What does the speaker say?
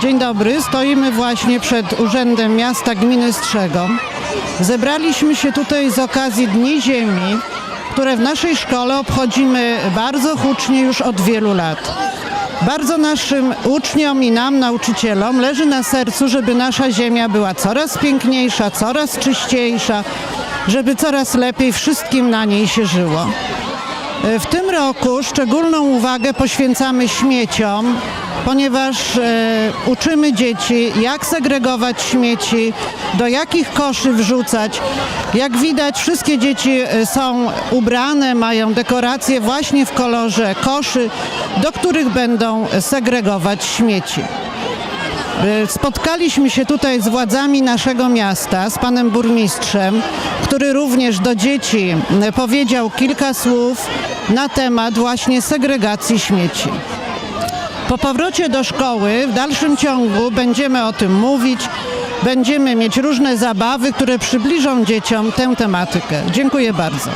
Dzień dobry, stoimy właśnie przed Urzędem Miasta Gminy Strzego. Zebraliśmy się tutaj z okazji Dni Ziemi, które w naszej szkole obchodzimy bardzo hucznie już od wielu lat. Bardzo naszym uczniom i nam, nauczycielom, leży na sercu, żeby nasza ziemia była coraz piękniejsza, coraz czyściejsza, żeby coraz lepiej wszystkim na niej się żyło. W tym roku szczególną uwagę poświęcamy śmieciom, ponieważ e, uczymy dzieci, jak segregować śmieci, do jakich koszy wrzucać. Jak widać, wszystkie dzieci e, są ubrane, mają dekoracje właśnie w kolorze koszy, do których będą segregować śmieci. E, Spotkaliśmy się tutaj z władzami naszego miasta, z panem burmistrzem, który również do dzieci e, powiedział kilka słów na temat właśnie segregacji śmieci. Po powrocie do szkoły w dalszym ciągu będziemy o tym mówić, będziemy mieć różne zabawy, które przybliżą dzieciom tę tematykę. Dziękuję bardzo.